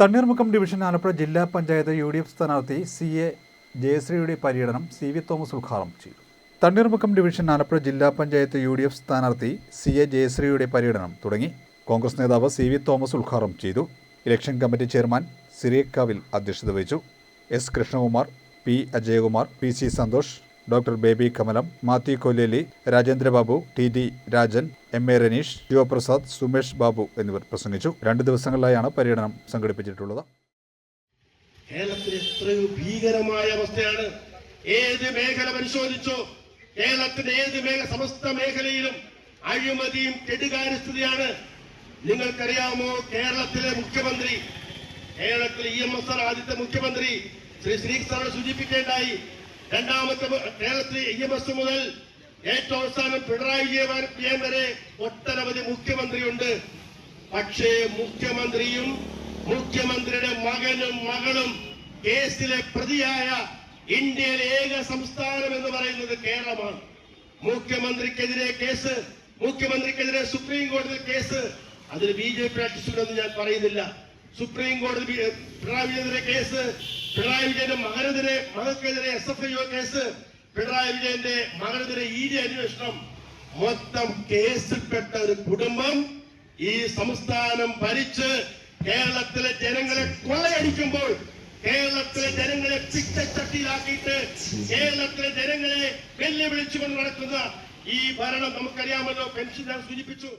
Thanneermukkom division Alappuzha ജില്ലാ panchayat U D F സ്ഥാനാർത്ഥി C A ജയശ്രീയുടെ പര്യടനം സി വി തോമസ് ഉദ്ഘാടനം ചെയ്തു. തണ്ണീർമുക്കം ഡിവിഷൻ ആലപ്പുഴ ജില്ലാ പഞ്ചായത്ത് യു ഡി എഫ് സ്ഥാനാർത്ഥി സി എ ജയശ്രീയുടെ പര്യടനം തുടങ്ങി. കോൺഗ്രസ് നേതാവ് സി വി തോമസ് ഉദ്ഘാടനം ചെയ്തു. ഇലക്ഷൻ കമ്മിറ്റി ചെയർമാൻ സിറിയക്കാവിൽ അധ്യക്ഷത വഹിച്ചു. S Krishnakumar P Ajayakumar P C Santhosh doctor Baby Kamalam Mathew Kolleli Rajendrababu T D Rajan M A Ranish Sivaprasad Sumesh Babu എന്നിവർ പ്രസംഗിച്ചു. രണ്ട് ദിവസങ്ങളിലായാണ് പര്യടനം സംഘടിപ്പിച്ചിട്ടുള്ളത്. ഭീകരമായ അവസ്ഥയാണ്. ഏത് മേഖല പരിശോധിച്ചോ കേരളത്തിന്റെ ഏത് മേഖല സമസ്ത മേഖലയിലും അഴിമതിയും കെടുകാര്യസ്ഥിതിയാണ്. നിങ്ങൾക്കറിയാമോ കേരളത്തിലെ മുഖ്യമന്ത്രി കേരളത്തിലെ ഇ എം എസ് ആർ ആദ്യത്തെ മുഖ്യമന്ത്രി ശ്രീ ശ്രീ സാറിനെ സൂചിപ്പിക്കേണ്ടായി. രണ്ടാമത്തെ കേരളത്തിൽ ഇ എം എസ് മുതൽ ഏറ്റവും അവസാനം പിണറായി വിജയൻ വരെ ഒട്ടനവധി മുഖ്യമന്ത്രിയുണ്ട്. പക്ഷേ മുഖ്യമന്ത്രിയും മുഖ്യമന്ത്രിയുടെ മകനും മകളും കേസിലെ പ്രതിയായ ഇന്ത്യയിലെ ഏക സംസ്ഥാനം എന്ന് പറയുന്നത് കേരളമാണ്. മുഖ്യമന്ത്രിക്കെതിരെ കേസ് മുഖ്യമന്ത്രിക്കെതിരെ സുപ്രീം കോടതി കേസ് അതിൽ ബി ജെ പി അട്ടിച്ചിട്ടുണ്ടെന്ന് ഞാൻ പറയുന്നില്ല. സുപ്രീം കോടതി പിണറായി വിജയനെതിരെ കേസ് പിണറായി വിജയന്റെ മകനെതിരെ മകൾക്കെതിരെ S F I case Pinarayi വിജയന്റെ മകനെതിരെ ഇ ഡി അന്വേഷണം. മൊത്തം കേസിൽപ്പെട്ട ഒരു കുടുംബം ഈ സംസ്ഥാനം ഭരിച്ച് കേരളത്തിലെ ജനങ്ങളെ കൊള്ളയടിക്കുമ്പോൾ കേരളത്തിലെ ജനങ്ങളെ പിച്ചച്ചട്ടിയിലാക്കിയിട്ട് കേരളത്തിലെ ജനങ്ങളെ വെല്ലുവിളിച്ചുകൊണ്ട് നടക്കുന്ന ഈ ഭരണം നമുക്കറിയാമല്ലോ. പെൻഷൻ ഞാൻ സൂചിപ്പിച്ചു.